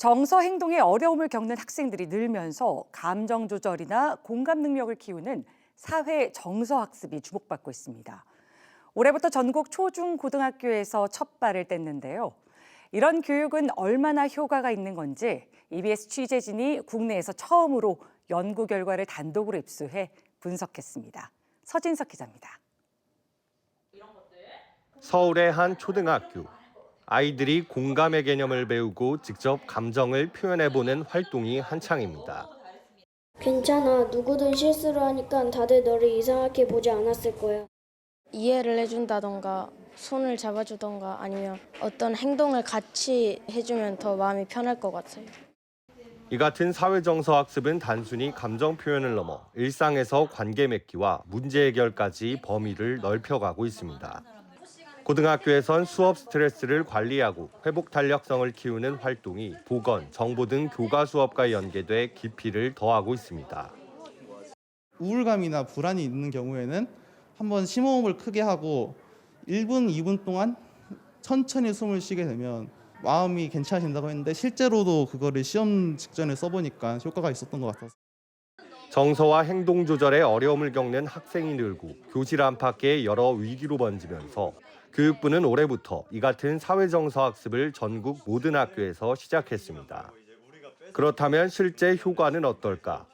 정서 행동에 어려움을 겪는 학생들이 늘면서 감정 조절이나 공감 능력을 키우는 사회 정서 학습이 주목받고 있습니다. 올해부터 전국 초중 고등학교에서 첫 발을 뗐는데요. 이런 교육은 얼마나 효과가 있는 건지 EBS 취재진이 국내에서 처음으로 연구 결과를 단독으로 입수해 분석했습니다. 서진석 기자입니다. 서울의 한 초등학교. 아이들이 공감의 개념을 배우고 직접 감정을 표현해보는 활동이 한창입니다. 괜찮아. 누구든 실수를 하니까 다들 너를 이상하게 보지 않았을 거야. 이해를 해준다던가 손을 잡아주던가 아니면 어떤 행동을 같이 해주면 더 마음이 편할 것 같아요. 이 같은 사회정서 학습은 단순히 감정 표현을 넘어 일상에서 관계 맺기와 문제 해결까지 범위를 넓혀가고 있습니다. 고등학교에선 수업 스트레스를 관리하고 회복 탄력성을 키우는 활동이 보건, 정보 등 교과 수업과 연계돼 깊이를 더하고 있습니다. 우울감이나 불안이 있는 경우에는 한번 심호흡을 크게 하고 1분, 2분 동안 천천히 숨을 쉬게 되면 마음이 괜찮아진다고 했는데 실제로도 그거를 시험 직전에 써보니까 효과가 있었던 것 같아서 정서와 행동 조절에 어려움을 겪는 학생이 늘고 교실 안팎에 여러 위기로 번지면서 교육부는 올해부터 이 같은 사회정서 학습을 전국 모든 학교에서 시작했습니다. 그렇다면 실제 효과는 어떨까?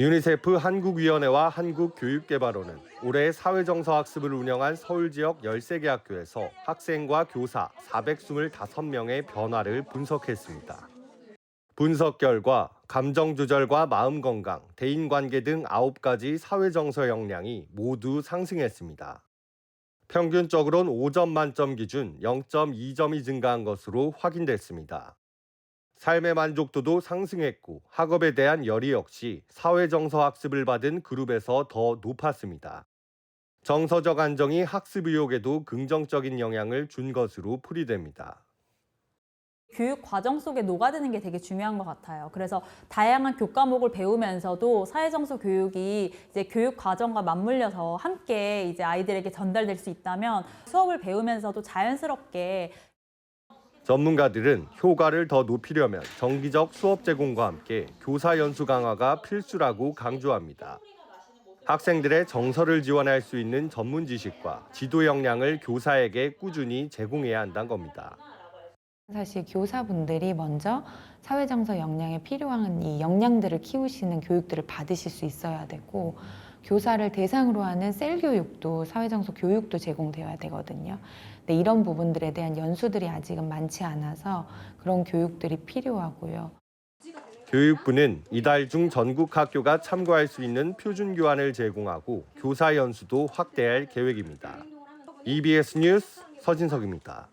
유니세프 한국위원회와 한국교육개발원은 올해 사회정서 학습을 운영한 서울 지역 13개 학교에서 학생과 교사 425명의 변화를 분석했습니다. 분석 결과 감정 조절과 마음 건강, 대인 관계 등 9가지 사회 정서 역량이 모두 상승했습니다. 평균적으로는 5점 만점 기준 0.2점이 증가한 것으로 확인됐습니다. 삶의 만족도도 상승했고 학업에 대한 열의 역시 사회 정서 학습을 받은 그룹에서 더 높았습니다. 정서적 안정이 학습 의욕에도 긍정적인 영향을 준 것으로 풀이됩니다. 교육 과정 속에 녹아드는 게 되게 중요한 것 같아요. 그래서 다양한 교과목을 배우면서도 사회정서 교육이 이제 교육 과정과 맞물려서 함께 이제 아이들에게 전달될 수 있다면 수업을 배우면서도 자연스럽게 전문가들은 효과를 더 높이려면 정기적 수업 제공과 함께 교사 연수 강화가 필수라고 강조합니다. 학생들의 정서를 지원할 수 있는 전문 지식과 지도 역량을 교사에게 꾸준히 제공해야 한다는 겁니다. 사실 교사분들이 먼저 사회정서 역량에 필요한 이 역량들을 키우시는 교육들을 받으실 수 있어야 되고 교사를 대상으로 하는 셀 교육도 사회정서 교육도 제공되어야 되거든요. 근데 이런 부분들에 대한 연수들이 아직은 많지 않아서 그런 교육들이 필요하고요. 교육부는 이달 중 전국 학교가 참고할 수 있는 표준 교환을 제공하고 교사 연수도 확대할 계획입니다. EBS 뉴스 서진석입니다.